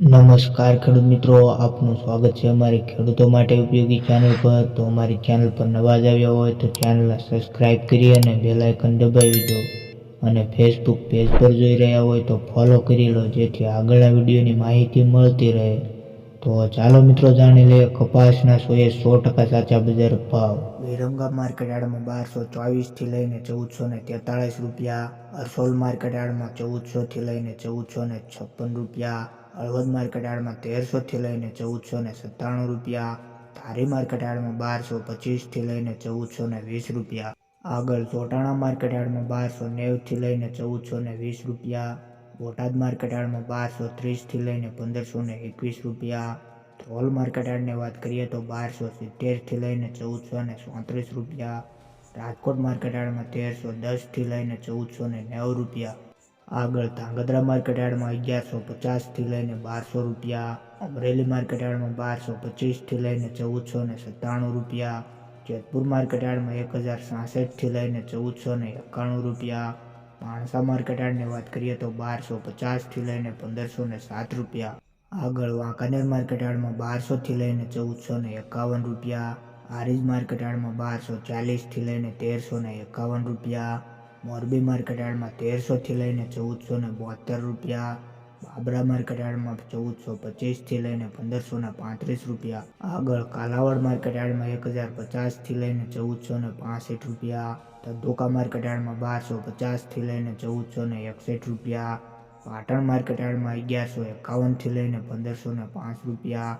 નમસ્કાર ખેડૂત મિત્રો, આપનું સ્વાગત છે અમારી ખેડૂતો માટે ઉપયોગી ચેનલ પર. તો અમારી ચેનલ પર નવા જ આવ્યા હોય તો ચેનલને સબસ્ક્રાઇબ કરી અને બેલાઇકન દબાવી દો. અને ફેસબુક પેજ પર જોઈ રહ્યા હોય તો ફોલો કરી લો, જેથી આગળના વિડીયોની માહિતી મળતી રહે. તો ચાલો મિત્રો, જાણી લઈએ કપાસના સોએ સો ટકા સાચા બજાર ભાવ. વિરમગામ માર્કેટ યાર્ડમાં બારસો ચોવીસથી લઈને ચૌદસો ને તેતાળીસ રૂપિયા. અરસોલ માર્કેટ યાર્ડમાં ચૌદસોથી લઈને ચૌદસો ને છપ્પન રૂપિયા. હળવદ માર્કેટ યાર્ડમાં તેરસોથી લઈને ચૌદસો ને સત્તાણું રૂપિયા, ધારી માર્કેટ બારસો પચીસથી લઈને ચૌદસો ને વીસ રૂપિયા, આગળ ચોટાણા માર્કેટ યાર્ડમાં બારસો નેવથી લઈને ચૌદસો ને વીસ રૂપિયા, બોટાદ માર્કેટ યાર્ડમાં બારસો ત્રીસથી લઈને પંદરસો ને એકવીસ રૂપિયા ધ્રોલ માર્કેટ વાત કરીએ તો બારસો સિત્તેરથી લઈને ચૌદસો ને ચોત્રીસ રૂપિયા, રાજકોટ માર્કેટ યાર્ડમાં તેરસો દસથી લઈને ચૌદસો ને નેવું રૂપિયા આગળ ધાંગધ્રા માર્કેટ યાર્ડમાં અગિયારસો પચાસથી લઈને બારસો રૂપિયા, અમરેલી માર્કેટ યાર્ડમાં બારસો પચીસથી લઈને ચૌદસો ને સત્તાણું રૂપિયા, જેતપુર માર્કેટ યાર્ડમાં એક હજાર સાસઠથી લઈને ચૌદસો ને એકાણું રૂપિયા, માણસા માર્કેટ યાર્ડની વાત કરીએ તો બારસો પચાસથી લઈને પંદરસો ને સાત રૂપિયા, આગળ વાંકાનેર માર્કેટ યાર્ડમાં બારસોથી લઈને ચૌદસો ને એકાવન રૂપિયા હારીજ માર્કેટ યાર્ડમાં બારસો ચાલીસથી લઈને તેરસો ને એકાવન રૂપિયા મોરબી માર્કેટ યાર્ડમાં તેરસોથી લઈને ચૌદસો ને બોતેર રૂપિયા, બાબરા માર્કેટ યાર્ડમાં ચૌદસો પચીસથી લઈને પંદરસોને પાંત્રીસ રૂપિયા, આગળ કાલાવાડ માર્કેટ યાર્ડમાં એક હજાર પચાસથી લઈને ચૌદસોને પાસઠ રૂપિયા ધંધુકા માર્કેટ યાર્ડમાં બારસો પચાસથી લઈને ચૌદસોને એકસઠ રૂપિયા, પાટણ માર્કેટ યાર્ડમાં અગિયારસો એકાવનથી લઈને પંદરસોને પાંચ રૂપિયા,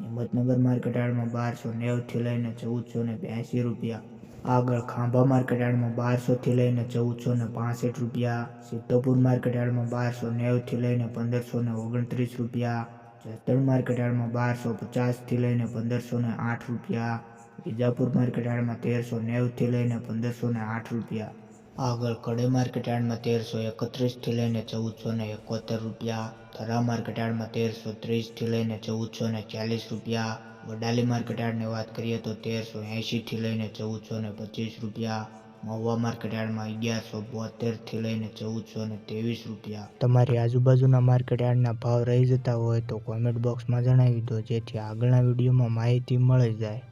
હિંમતનગર માર્કેટ યાર્ડમાં બારસો નેવથી લઈને ચૌદસો ને બ્યાસી રૂપિયા આગળ ખાંભા માર્કેટ બારસોથી લઈને ચૌદસો ને પાસઠ રૂપિયા, સિદ્ધપુર માર્કેટ બારસો નેવથી લઈને પંદરસો ને ઓગણત્રીસ રૂપિયા, જસદણ માર્કેટ બારસો પચાસથી લઈને પંદરસો ને આઠ રૂપિયા, વિજાપુર માર્કેટ તેરસો નેવથી લઈને પંદરસો ને આઠ રૂપિયા. આગળ કડે માર્કેટ તેરસો એકત્રીસથી લઈને ચૌદસો ને એકોતેર રૂપિયા, થરા માર્કેટ તેરસો ત્રીસથી લઈને ચૌદસો ને ચાલીસ રૂપિયા વડાલી માર્કેટ વાત કરીએ તો તેરસો એંશીથી લઈને ચૌદસો ને પચીસ રૂપિયા, મહુવા માર્કેટ યાર્ડમાં અગિયારસો બોતેરથી લઈને ચૌદસો ને ત્રેવીસ રૂપિયા. તમારી આજુબાજુના માર્કેટ યાર્ડના ભાવ રહી જતા હોય તો કોમેન્ટ બોક્સમાં જણાવી દો, જેથી આગળના વિડીયોમાં માહિતી મળી જાય.